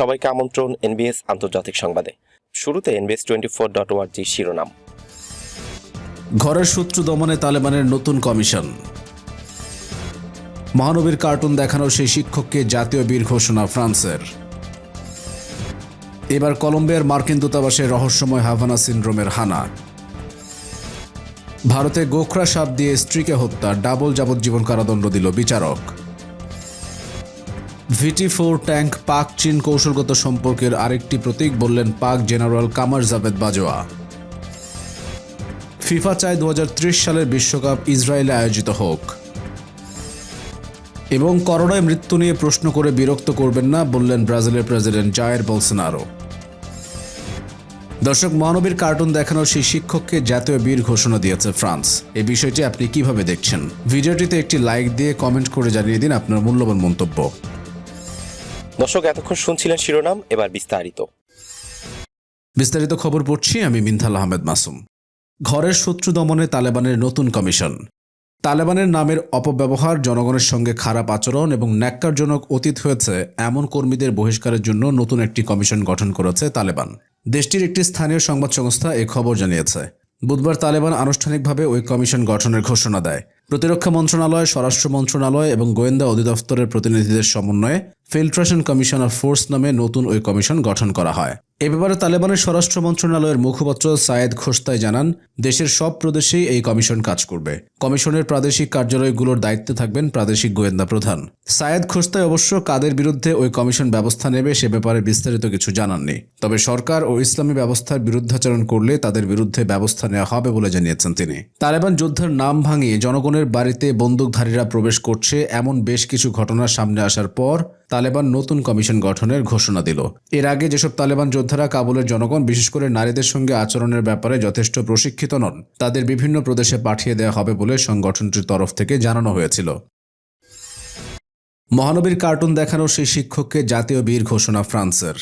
সবাইকে আমন্ত্রণ এনবিএস আন্তর্জাতিক সংবাদে। শুরুতে এনবিএস টোয়েন্টি ফোর ডট ওয়ার্জি শিরোনাম। ঘরের শত্রু দমনে তালেবানের নতুন কমিশন। মহানবীর কার্টুন দেখানো সেই শিক্ষককে জাতীয় বীর ঘোষণা ফ্রান্সের। এবার কলম্বিয়ার মার্কিন দূতাবাসে রহস্যময় হাভানা সিন্ড্রোমের হানা। ভারতে গোখরা সাপ দিয়ে স্ত্রীকে হত্যা, ডাবল যাবজ্জীবন কারাদণ্ড দিল বিচারক। ভিটি ফোর ট্যাঙ্ক পাক চীন কৌশলগত সম্পর্কের আরেকটি প্রতীক বললেন পাক জেনারেল কামার জাভেদ বাজোয়া। ফিফা চায় দু হাজার ত্রিশ সালের বিশ্বকাপ ইসরায়েলে আয়োজিত হোক। এবং করোনায় মৃত্যু নিয়ে প্রশ্ন করে বিরক্ত করবেন না বললেন ব্রাজিলের প্রেসিডেন্ট জায়ের বলসনারো। দর্শক মহানবীর কার্টুন দেখানোর সেই শিক্ষককে জাতীয় বীর ঘোষণা দিয়েছে ফ্রান্স। এই বিষয়টি আপনি কীভাবে দেখছেন? ভিডিওটিতে একটি লাইক দিয়ে কমেন্ট করে জানিয়ে দিন আপনার মূল্যবান মন্তব্য। দর্শক, এতক্ষণ শুনছিলেন শিরোনাম, এবার বিস্তারিত। বিস্তারিত খবর পড়ছি আমি মিনথাল আহমেদ মাসুম। ঘরের শত্রু দমনে তালেবানের নতুন কমিশন। তালেবানের নামের অপব্যবহার জনগণের সঙ্গে খারাপ আচরণ এবং ন্যাক্কারজনক অতীত হয়েছে এমন কর্মীদের বহিষ্কারের জন্য নতুন একটি কমিশন গঠন করেছে তালেবান। দেশটির একটি স্থানীয় সংবাদ সংস্থা এ খবর জানিয়েছে। বুধবার তালেবান আনুষ্ঠানিকভাবে ওই কমিশন গঠনের ঘোষণা দেয়। প্রতিরক্ষা মন্ত্রণালয়, স্বরাষ্ট্র মন্ত্রণালয় এবং গোয়েন্দা অধিদপ্তরের প্রতিনিধিদের সমন্বয়ে ফিল্ট্রেশন কমিশন অফ ফোর্স নামে নতুন ওই কমিশন গঠন করা হয়। এ ব্যাপারে তালেবানের স্বরাষ্ট্র মন্ত্রণালয়ের মুখপাত্র সায়েদ খোস্তাই জানান, দেশের সব প্রদেশেই এই কমিশন কাজ করবে। কমিশনের প্রাদেশিক কার্যালয়গুলোর দায়িত্বে থাকবেন প্রাদেশিক গোয়েন্দা প্রধান। সায়েদ খোস্তাই অবশ্য কাদের বিরুদ্ধে ওই কমিশন ব্যবস্থা নেবে সে ব্যাপারে বিস্তারিত কিছু জানাননি। তবে সরকার ও ইসলামী ব্যবস্থার বিরুদ্ধাচরণ করলে তাদের বিরুদ্ধে ব্যবস্থা নেওয়া হবে বলে জানিয়েছেন তিনি। তালেবান যোদ্ধার নাম ভাঙিয়ে জনগণের বাড়িতে বন্দুকধারীরা প্রবেশ করছে, এমন বেশ কিছু ঘটনা সামনে আসার পর তালেবান নতুন কমিশন গঠনের ঘোষণা দিল। এর আগে যেসব তালেবান যোদ্ধারা কাবুলের জনগণ, বিশেষ করে নারীদের সঙ্গে আচরণের ব্যাপারে যথেষ্ট প্রশিক্ষিত নন, তাদের বিভিন্ন প্রদেশে পাঠিয়ে দেওয়া হবে বলে সংগঠনটির তরফ থেকে জানানো হয়েছিল। মহানবীর কার্টুন দেখানো সেই শিক্ষককে জাতীয় বীর ঘোষণা ফ্রান্সের।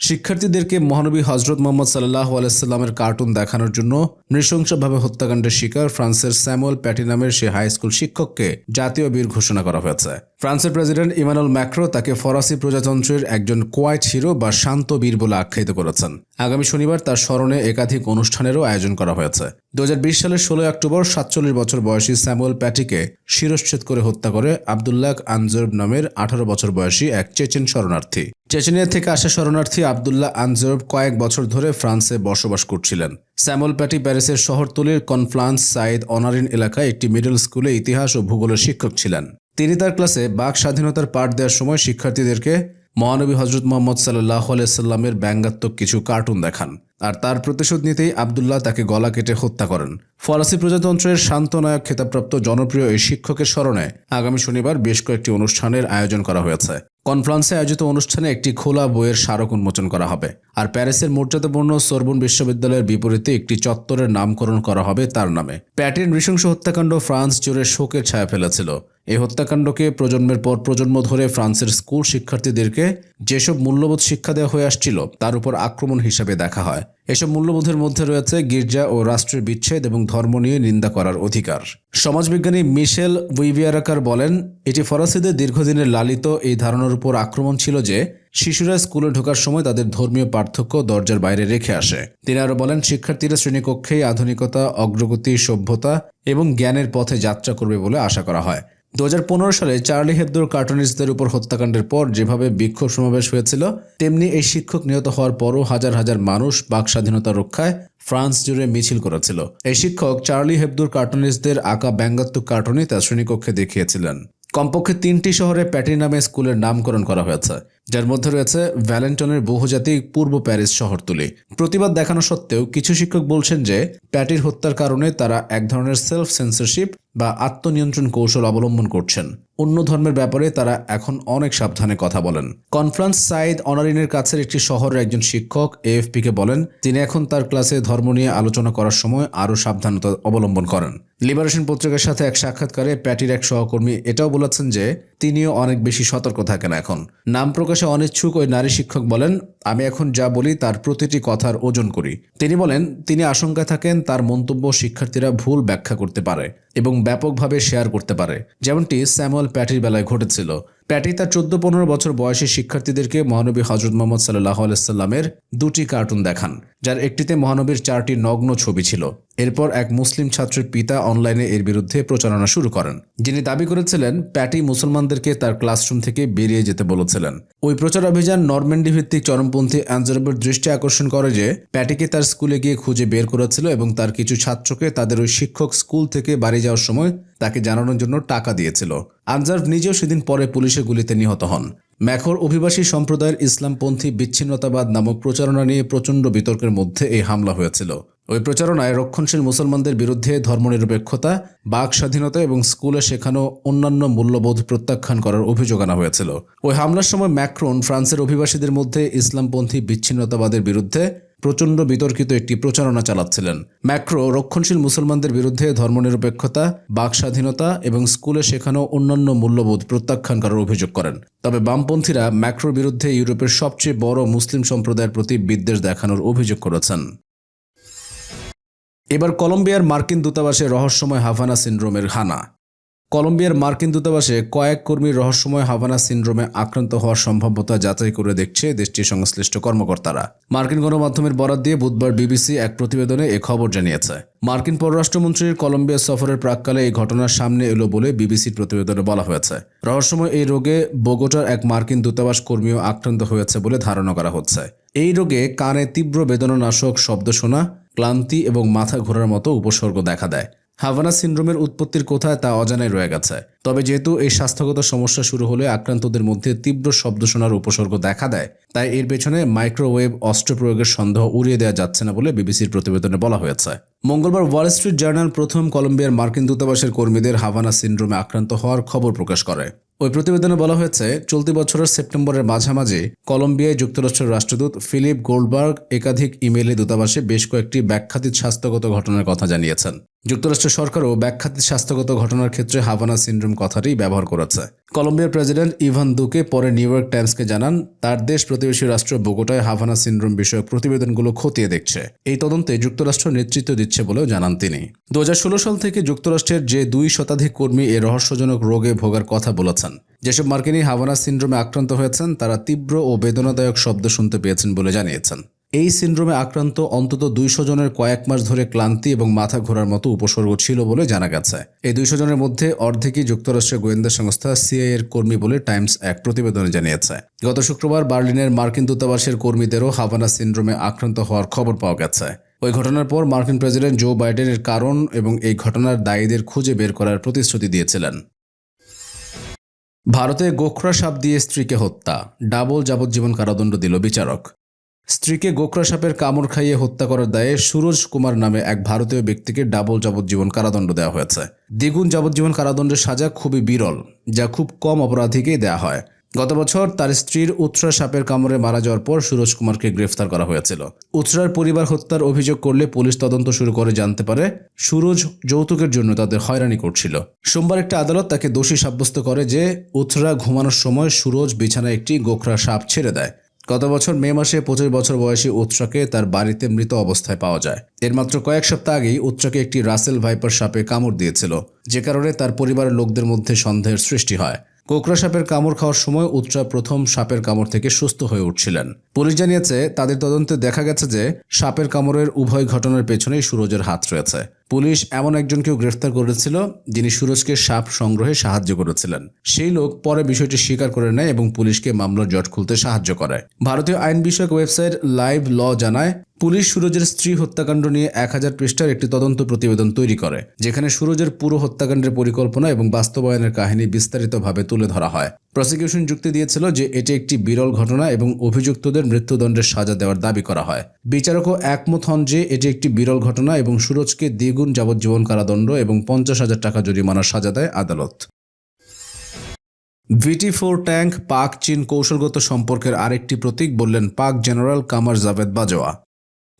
শিক্ষার্থীদেরকে মহানবী হজরত মোহাম্মদ সাল্লাহ আলাইস্লামের কার্টুন দেখানোর জন্য নৃশংসভাবে হত্যাকাণ্ডের শিকার ফ্রান্সের স্যামুয়েল প্যাটি নামের সে হাই স্কুল শিক্ষককে জাতীয় বীর ঘোষণা করা হয়েছে। ফ্রান্সের প্রেসিডেন্ট ইমানুল ম্যাক্রো তাকে ফরাসি প্রজাতন্ত্রের একজন কোয়াইট হিরো বা শান্ত বীর বলে আখ্যায়িত করেছেন। আগামী শনিবার তার স্মরণে একাধিক অনুষ্ঠানেরও আয়োজন করা হয়েছে। দু হাজার বিশ সালের ষোলোই অক্টোবর সাতচল্লিশ বছর বয়সী স্যামুয়েল প্যাটিকে শিরশ্ছেদ করে হত্যা করে আবদুল্লাহ আনজর্ব নামের আঠারো বছর বয়সী এক চেচেন শরণার্থী। চেচেনিয়া থেকে আসা শরণার্থী আবদুল্লাহ আনজর্ব কয়েক বছর ধরে ফ্রান্সে বসবাস করছিলেন। স্যামুয়েল প্যাটি প্যারিসের শহরতলির কনফ্লান্স সাইদ অনারিন এলাকায় একটি মিডল স্কুলে ইতিহাস ও ভূগোলের শিক্ষক ছিলেন। তিনি তার ক্লাসে বাক স্বাধীনতার পাঠ দেওয়ার সময় শিক্ষার্থীদেরকে মহানবী হজরত মোহাম্মদ সাল্লাহ আলাইসাল্লামের ব্যঙ্গাত্মক কিছু কার্টুন দেখান আর তার প্রতিশোধ নিতেই আবদুল্লাহ তাকে গলা কেটে হত্যা করেন। ফরাসি প্রজাতন্ত্রের শান্তনায়ক খেতাবপ্রাপ্ত জনপ্রিয় এই শিক্ষকের স্মরণে আগামী শনিবার বেশ কয়েকটি অনুষ্ঠানের আয়োজন করা হয়েছে। কনফারেন্সে আয়োজিত অনুষ্ঠানে একটি খোলা বইয়ের স্মারক উন্মোচন করা হবে। আর প্যারিসের মর্যাদাপূর্ণ সরবন বিশ্ববিদ্যালয়ের বিপরীতে একটি চত্বরের নামকরণ করা হবে তার নামে। প্যাটির নৃশংস হত্যাকাণ্ড ফ্রান্স জুড়ে শোকের ছায়া ফেলেছিল। এই হত্যাকাণ্ডকে প্রজন্মের পর প্রজন্ম ধরে ফ্রান্সের স্কুল শিক্ষার্থীদেরকে যেসব মূল্যবোধ শিক্ষা দেওয়া হয়ে আসছিল, তার উপর আক্রমণ হিসাবে দেখা হয়। এসব মূল্যবোধের মধ্যে রয়েছে গির্জা ও রাষ্ট্রের বিচ্ছেদ এবং ধর্ম নিয়ে নিন্দা করার অধিকার। সমাজবিজ্ঞানী মিশেল উইভিয়ারাকার বলেন, এটি ফরাসিদের দীর্ঘদিনের লালিত এই ধারণার উপর আক্রমণ ছিল যে, শিশুরা স্কুলে ঢোকার সময় তাদের ধর্মীয় পার্থক্য দরজার বাইরে রেখে আসে। তিনি আরও বলেন, শিক্ষার্থীরা শ্রেণীকক্ষেই আধুনিকতা, অগ্রগতি, সভ্যতা এবং জ্ঞানের পথে যাত্রা করবে বলে আশা করা হয়। দু হাজার পনেরো সালে চার্লি হেবদোর কার্টুনিস্টদের উপর হত্যাকাণ্ডের পর যেভাবে বিক্ষোভ সমাবেশ হয়েছিল, তেমনি এই শিক্ষক নিহত হওয়ার পরও হাজার হাজার মানুষ বাক স্বাধীনতা রক্ষায় ফ্রান্স জুড়ে মিছিল করেছিল। এই শিক্ষক চার্লি হেবদোর কার্টুনিস্টদের আঁকা ব্যঙ্গাত্মক কার্টুনই তার শ্রেণীকক্ষে দেখিয়েছিলেন। কমপক্ষে তিনটি শহরে প্যাটি নামে স্কুলের নামকরণ করা হয়েছে। যার মধ্যে রয়েছে ভ্যালেন্টনের বহুজাতিক পূর্ব প্যারিস শহরতলি। প্রতিবাদ দেখানো সত্ত্বেও কিছু শিক্ষক বলছেন যে, প্যাটির হত্যার কারণে তারা এক ধরনের সেলফ সেন্সরশিপ বা আত্মনিয়ন্ত্রণ কৌশল অবলম্বন করছেন। অন্য ধর্মের ব্যাপারে তারা এখন অনেক সাবধানে কথা বলেন। কনফারেন্স সাইদ অনারিনের কাছের একটি শহরের একজন শিক্ষক এএফপিকে বলেন, তিনি এখন তার ক্লাসে ধর্ম নিয়ে আলোচনা করার সময় আরও সাবধানতা অবলম্বন করেন। লিবারেশন পত্রিকার সাথে এক সাক্ষাৎকারে প্যাটির এক সহকর্মী এটাও বলেছেন যে, তিনিও অনেক বেশি সতর্ক থাকেন এখন। নাম প্রকাশ প্রকাশে অনিচ্ছুক ওই নারী শিক্ষক বলেন, আমি এখন যা বলি তার প্রতিটি কথার ওজন করি। তিনি বলেন, তিনি আশঙ্কায় থাকেন তার মন্তব্য শিক্ষার্থীরা ভুল ব্যাখ্যা করতে পারে এবং ব্যাপকভাবে শেয়ার করতে পারে। যেমনটি স্যামুয়েল প্যাটির বেলায় ঘটেছিল। প্যাটি তার চোদ্দ পনেরো বছর বয়সী শিক্ষার্থীদেরকে মহানবী হজরত মোহাম্মদ সাল্লাহ আলাইসাল্লামের দুটি কার্টুন দেখান, যার একটিতে মহানবীর চারটি নগ্ন ছবি ছিল। এরপর এক মুসলিম ছাত্রের পিতা অনলাইনে এর বিরুদ্ধে প্রচারণা শুরু করেন, যিনি দাবি করেছিলেন প্যাটি মুসলমানদেরকে তার ক্লাসরুম থেকে বেরিয়ে যেতে বলেছিলেন। ওই প্রচার অভিযান নরম্যান্ডি ভিত্তিক চরমপন্থী অ্যাঞ্জারবের দৃষ্টি আকর্ষণ করে যে, প্যাটিকে তার স্কুলে গিয়ে খুঁজে বের করেছিল এবং তার কিছু ছাত্রকে তাদের ওই শিক্ষক স্কুল থেকে বাড়ি যাওয়ার সময় তাকে জানানোর জন্য টাকা দিয়েছিল। আনজার্ভ নিজেও সেদিন পরে পুলিশের গুলিতে নিহত হন। ম্যাখর অভিবাসী সম্প্রদায়ের ইসলামপন্থী বিচ্ছিন্নতাবাদ নামক প্রচারণা নিয়ে প্রচণ্ড বিতর্কের মধ্যে এই হামলা হয়েছিল। ওই প্রচারণায় রক্ষণশীল মুসলমানদের বিরুদ্ধে ধর্মনিরপেক্ষতা, বাক স্বাধীনতা এবং স্কুলে শেখানো অন্যান্য মূল্যবোধ প্রত্যাখ্যান করার অভিযোগ আনা হয়েছিল। ওই হামলার সময় ম্যাক্রোন ফ্রান্সের অভিবাসীদের মধ্যে ইসলামপন্থী বিচ্ছিন্নতাবাদের বিরুদ্ধে প্রচণ্ড বিতর্কিত একটি প্রচারণা চালাচ্ছিলেন। ম্যাক্রো রক্ষণশীল মুসলমানদের বিরুদ্ধে ধর্মনিরপেক্ষতা, বাক স্বাধীনতা এবং স্কুলে শেখানো অন্যান্য মূল্যবোধ প্রত্যাখ্যান করার অভিযোগ করেন। তবে বামপন্থীরা ম্যাক্রোর বিরুদ্ধে ইউরোপের সবচেয়ে বড় মুসলিম সম্প্রদায়ের প্রতি বিদ্বেষ দেখানোর অভিযোগ করেছেন। এবার কলম্বিয়ার মার্কিন দূতাবাসে রহস্যময় হাভানা সিন্ড্রোমের হানা। কলম্বিয়ার মার্কিন দূতাবাসে কয়েক কর্মীর রহস্যময় হাভানা সিন্ড্রোমে আক্রান্ত হওয়ার সম্ভাব্যতা যাচাই করে দেখছে দেশটির সংশ্লিষ্ট কর্মকর্তারা। মার্কিন গণমাধ্যমের বরাত দিয়ে বুধবার বিবিসি এক প্রতিবেদনে এ খবর জানিয়েছে। মার্কিন পররাষ্ট্রমন্ত্রীর কলম্বিয়া সফরের প্রাককালে এই ঘটনার সামনে এলো বলে বিবিসির প্রতিবেদনে বলা হয়েছে। রহস্যময় এই রোগে বোগোটার এক মার্কিন দূতাবাস কর্মীও আক্রান্ত হয়েছে বলে ধারণা করা হচ্ছে। এই রোগে কানে তীব্র বেদনানাশক শব্দ শোনা, ক্লান্তি এবং মাথা ঘোরার মতো উপসর্গ দেখা দেয়। হাভানা সিন্ড্রোমের উৎপত্তির কোথায় তা অজানায় রয়ে গেছে। তবে যেহেতু এই স্বাস্থ্যগত সমস্যা শুরু হলে আক্রান্তদের মধ্যে তীব্র শব্দ শোনার উপসর্গ দেখা দেয়, তাই এর পেছনে মাইক্রোওয়েভ অস্ত্র প্রয়োগের সন্দেহ উড়িয়ে দেওয়া যাচ্ছে না বলে বিবিসির প্রতিবেদনে বলা হয়েছে। মঙ্গলবার ওয়াল স্ট্রিট জার্নাল প্রথম কলম্বিয়ার মার্কিন দূতাবাসের কর্মীদের হাভানা সিন্ড্রোমে আক্রান্ত হওয়ার খবর প্রকাশ করে। ওই প্রতিবেদনে বলা হয়েছে, চলতি বছরের সেপ্টেম্বরের মাঝামাঝি কলম্বিয়ায় যুক্তরাষ্ট্রের রাষ্ট্রদূত ফিলিপ গোল্ডবার্গ একাধিক ইমেইলে দূতাবাসে বেশ কয়েকটি ব্যাখ্যাতীত স্বাস্থ্যগত ঘটনার কথা জানিয়েছেন। যুক্তরাষ্ট্র সরকারও ব্যাখ্যাতীত স্বাস্থ্যগত ঘটনার ক্ষেত্রে হাভানা সিন্ড্রোম কথাটি ব্যবহার করেছে। কলম্বিয়ার প্রেসিডেন্ট ইভান দুকে পরে নিউ ইয়র্ক টাইমসকে জানান, তার দেশ প্রতিবেশী রাষ্ট্র বোগোটায় হাভানা সিন্ড্রোম বিষয়ক প্রতিবেদনগুলো খতিয়ে দেখছে। এই তদন্তে যুক্তরাষ্ট্র নেতৃত্ব দিচ্ছে বলেও জানান তিনি। দু হাজার ষোলো সাল থেকে যুক্তরাষ্ট্রের যে দুই শতাধিক কর্মী এ রহস্যজনক রোগে ভোগার কথা বলেছেন। যেসব মার্কিনী হাভানা সিন্ড্রোমে আক্রান্ত হয়েছেন, তারা তীব্র ও বেদনাদায়ক শব্দ শুনতে পেয়েছেন বলে জানিয়েছেন। এই সিন্ড্রোমে আক্রান্ত অন্তত দুইশো জনের কয়েক মাস ধরে ক্লান্তি এবং মাথা ঘোরার মতো উপসর্গ ছিল বলে জানা গেছে। এই দুইশো জনের মধ্যে অর্ধেকই যুক্তরাষ্ট্রের গোয়েন্দা সংস্থা সিআই এর কর্মী বলে টাইমস এক প্রতিবেদনে জানিয়েছে। গত শুক্রবার বার্লিনের মার্কিন দূতাবাসের কর্মীদেরও হাভানা সিন্ড্রোমে আক্রান্ত হওয়ার খবর পাওয়া গেছে। ওই ঘটনার পর মার্কিন প্রেসিডেন্ট জো বাইডেনের কারণ এবং এই ঘটনার দায়ীদের খুঁজে বের করার প্রতিশ্রুতি দিয়েছিলেন। ভারতে গোখরা সাপ দিয়ে স্ত্রীকে হত্যা, ডাবল যাবজ্জীবন কারাদণ্ড দিল বিচারক। স্ত্রীকে গোখরা সাপের কামড় খাইয়ে হত্যা করার দায়ে সুরজ কুমার নামে এক ভারতীয় ব্যক্তিকে ডাবল যাবজ্জীবন কারাদণ্ড দেওয়া হয়েছে। দ্বিগুণ যাবজ্জীবন কারাদণ্ডের সাজা খুবই বিরল, যা খুব কম অপরাধীকেই দেওয়া হয়। গত বছর তার স্ত্রীর উৎসরা সাপের কামড়ে মারা যাওয়ার পর সুরজ কুমারকে গ্রেফতার করা হয়েছিল। উৎসরার পরিবার হত্যার অভিযোগ করলে পুলিশ তদন্ত শুরু করে জানতে পারে, সুরজ যৌতুকের জন্য তাদের হয়রানি করছিল। সোমবার একটা আদালত তাকে দোষী সাব্যস্ত করে যে উৎসরা ঘুমানোর সময় সুরজ বিছানায় একটি গোখরা সাপ ছেড়ে দেয়। গত বছর মে মাসে পঁচিশ বছর বয়সী উৎসকে তার বাড়িতে মৃত অবস্থায় পাওয়া যায়। এর মাত্র কয়েক সপ্তাহ আগেই উৎসকে একটি রাসেল ভাইপার সাপে কামড় দিয়েছিল, যে কারণে তার পরিবারের লোকদের মধ্যে সন্দেহের সৃষ্টি হয়। কোকরা সাপের কামড় খাওয়ার সময় উত্রা প্রথম সাপের কামড় থেকে সুস্থ হয়ে উঠছিলেন। পুলিশ জানিয়েছে, তাদের তদন্তে দেখা গেছে যে সাপের কামড়ের উভয় ঘটনার পেছনেই সুরজের হাত রয়েছে। পুলিশ এমন একজনকেও গ্রেফতার করেছিল যিনি সুরজকে সাপ সংগ্রহে সাহায্য করেছিলেন। সেই লোক পরে বিষয়টি স্বীকার করে নেয় এবং পুলিশকে মামলার জট খুলতে সাহায্য করে ভারতীয় আইন বিষয়ক ওয়েবসাইট লাইভ ল জানায় পুলিশ সুরজের স্ত্রী হত্যাকাণ্ড নিয়ে এক হাজার পৃষ্ঠার একটি তদন্ত প্রতিবেদন তৈরি করে, যেখানে সুরজের পুরো হত্যাকাণ্ডের পরিকল্পনা এবং বাস্তবায়নের কাহিনী বিস্তারিতভাবে তুলে ধরা হয়। প্রসিকিউশন যুক্তি দিয়েছিল যে এটি একটি বিরল ঘটনা এবং অভিযুক্তদের মৃত্যুদণ্ডের সাজা দেওয়ার দাবি করা হয়। বিচারকও একমত হন যে এটি একটি বিরল ঘটনা এবং সুরজকে দ্বিগুণ যাবজ্জীবন কারাদণ্ড এবং পঞ্চাশ হাজার টাকা জরিমানার সাজা দেয় আদালত। ভিটি ফোর ট্যাঙ্ক পাক চীন কৌশলগত সম্পর্কের আরেকটি প্রতীক বললেন পাক জেনারেল কামার জাভেদ বাজওয়া।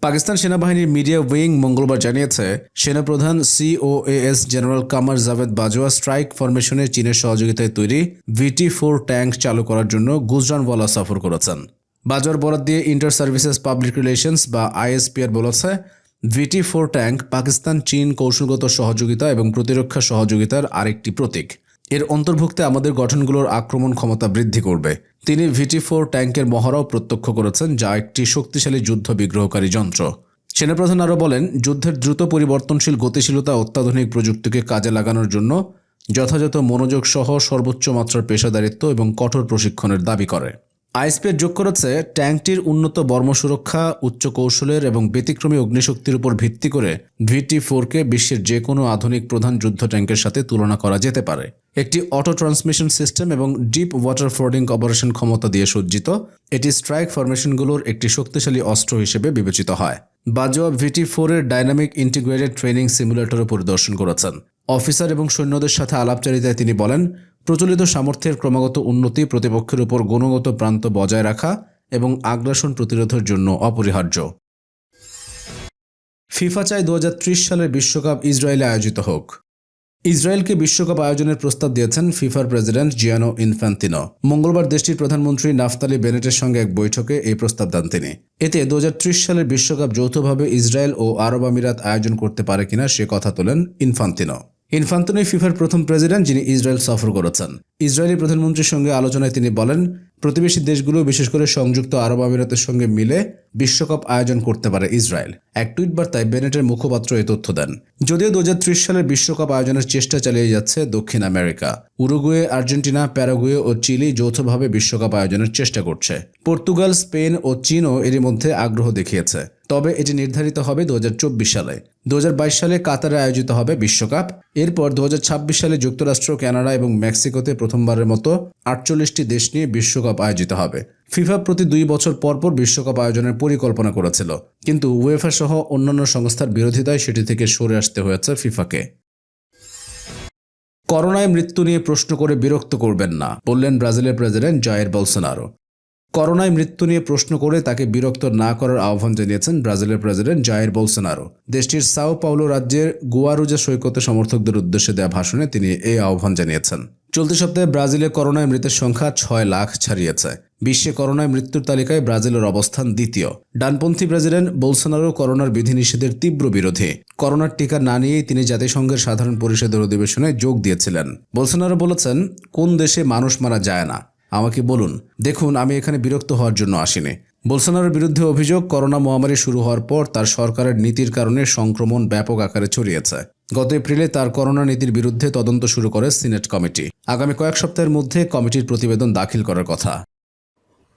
পাকিস্তান সেনাবাহিনীর মিডিয়া উইং মঙ্গলবার জানিয়েছে, সেনাপ্রধান সিওএএস জেনারেল কামার জাভেদ বাজওয়া স্ট্রাইক ফরমেশনে চীনের সহযোগিতায় তৈরি ভিটি ফোর ট্যাঙ্ক চালু করার জন্য গুজরানওয়ালা সফর করেছেন। বাজওয়ার বরাদ দিয়ে ইন্টার সার্ভিসেস পাবলিক রিলেশনস বা আইএসপিআর বলেছে ভিটি ফোর ট্যাঙ্ক পাকিস্তান চীন কৌশলগত সহযোগিতা এবং প্রতিরক্ষা সহযোগিতার আরেকটি প্রতীক। এর অন্তর্ভুক্তে আমাদের গঠনগুলোর আক্রমণ ক্ষমতা বৃদ্ধি করবে। তিনি ভিটি ফোর ট্যাঙ্কের মহড়াও প্রত্যক্ষ করেছেন, যা একটি শক্তিশালী যুদ্ধ বিগ্রহকারী যন্ত্র। সেনাপ্রধান আরও বলেন, যুদ্ধের দ্রুত পরিবর্তনশীল গতিশীলতা অত্যাধুনিক প্রযুক্তিকে কাজে লাগানোর জন্য যথাযথ মনোযোগ সহ সর্বোচ্চ মাত্রার পেশাদারিত্ব এবং কঠোর প্রশিক্ষণের দাবি করে। আইএসপিএর যোগ করেছে ট্যাঙ্কটির উন্নত বর্ম সুরক্ষা, উচ্চ কৌশলের এবং ব্যতিক্রমী অগ্নিশক্তির উপর ভিত্তি করে ভিটি ফোরকে বিশ্বের যে কোনো আধুনিক প্রধান যুদ্ধ ট্যাঙ্কের সাথে তুলনা করা যেতে পারে। একটি অটো ট্রান্সমিশন সিস্টেম এবং ডিপ ওয়াটার ফোর্ডিং অপারেশন ক্ষমতা দিয়ে সজ্জিত, এটি স্ট্রাইক ফরমেশনগুলোর একটি শক্তিশালী অস্ত্র হিসেবে বিবেচিত হয়। বাজোয়া ভিটি ফোরের ডাইনামিক ইন্টিগ্রেটেড ট্রেনিং সিমুলেটরও পরিদর্শন করেছেন। অফিসার এবং সৈন্যদের সাথে আলাপচারিতায় তিনি বলেন প্রচলিত সামর্থ্যের ক্রমাগত উন্নতি প্রতিপক্ষের উপর গুণগত প্রান্ত বজায় রাখা এবং আগ্রাসন প্রতিরোধের জন্য অপরিহার্য। ফিফা চায় দুহাজার ত্রিশ সালের বিশ্বকাপ ইসরায়েলে আয়োজিত হোক। ইসরায়েলকে বিশ্বকাপ আয়োজনের প্রস্তাব দিয়েছেন ফিফার প্রেসিডেন্ট জিয়ানো ইনফ্যান্তিনো। মঙ্গলবার দেশটির প্রধানমন্ত্রী নাফতালি বেনেটের সঙ্গে এক বৈঠকে এই প্রস্তাব দেন তিনি। এতে দু হাজার ত্রিশ সালের বিশ্বকাপ যৌথভাবে ইসরায়েল ও আরব আমিরাত আয়োজন করতে পারে কিনা সে কথা তোলেন ইনফান্তিনো ইনফান্তনোই ফিফার প্রথম প্রেসিডেন্ট যিনি ইসরায়েল সফর করেছেন। ইসরায়েলি প্রধানমন্ত্রীর সঙ্গে আলোচনায় তিনি বলেন, প্রতিবেশী দেশগুলো, বিশেষ করে সংযুক্ত আরব আমিরাতের সঙ্গে মিলে বিশ্বকাপ আয়োজন করতে পারে ইসরায়েল। এক টুইট বার্তায় বেনেটের মুখপাত্র এই তথ্য দেন। যদিও দু হাজার ত্রিশ সালের বিশ্বকাপ আয়োজনের চেষ্টা চালিয়ে যাচ্ছে দক্ষিণ আমেরিকা। উরুগুয়ে, আর্জেন্টিনা, প্যারাগুয়ে ও চিলি যৌথভাবে বিশ্বকাপ আয়োজনের চেষ্টা করছে। পর্তুগাল, স্পেন ও চীনও এরই মধ্যে আগ্রহ দেখিয়েছে। তবে এটি নির্ধারিত হবে দু হাজার চব্বিশ সালে। দু হাজার বাইশ সালে কাতারে আয়োজিত হবে বিশ্বকাপ। এরপর দু হাজার ছাব্বিশ সালে যুক্তরাষ্ট্র, কানাডা এবং মেক্সিকোতে প্রথমবারের মতো আটচল্লিশটি দেশ নিয়ে বিশ্বকাপ আয়োজিত হবে। ফিফা প্রতি দুই বছর পর পর বিশ্বকাপ আয়োজনের পরিকল্পনা করেছিল। কিন্তু উয়েফা সহ অন্যান্য সংস্থার বিরোধিতায় সেটি থেকে সরে আসতে হয়েছে ফিফাকে। করোনায় মৃত্যু নিয়ে প্রশ্ন করে বিরক্ত করবেন না, বললেন ব্রাজিলের প্রেসিডেন্ট জায়ের বলসোনারো। করোনায় মৃত্যু নিয়ে প্রশ্ন করে তাকে বিরক্ত না করার আহ্বান জানিয়েছেন ব্রাজিলের প্রেসিডেন্ট জায়ের বলসোনারো। দেশটির সাও পাওলো রাজ্যের গুয়ারুজা সৈকতে সমর্থকদের উদ্দেশ্যে দেওয়া ভাষণে তিনি এই আহ্বান জানিয়েছেন। চলতি সপ্তাহে ব্রাজিলে করোনায় মৃতের সংখ্যা ছয় লাখ ছাড়িয়েছে। বিশ্বে করোনায় মৃত্যুর তালিকায় ব্রাজিলের অবস্থান দ্বিতীয়। ডানপন্থী প্রেসিডেন্ট বোলসোনারো করোনার বিধিনিষেধের তীব্র বিরোধী। করোনার টিকা না নিয়েই তিনি জাতিসংঘের সাধারণ পরিষদের অধিবেশনে যোগ দিয়েছিলেন। বোলসোনারো বলেছেন, কোন দেশে মানুষ মারা যায় না? আমাকে বলুন। দেখুন, আমি এখানে বিরক্ত হওয়ার জন্য আসিনি। বোলসোনারোর বিরুদ্ধে অভিযোগ, করোনা মহামারী শুরু হওয়ার পর তার সরকারের নীতির কারণে সংক্রমণ ব্যাপক আকারে ছড়িয়েছে। গত এপ্রিলে তার করোনা নীতির বিরুদ্ধে তদন্ত শুরু করে সিনেট কমিটি। আগামী কয়েক সপ্তাহের মধ্যে কমিটির প্রতিবেদন দাখিল করার কথা।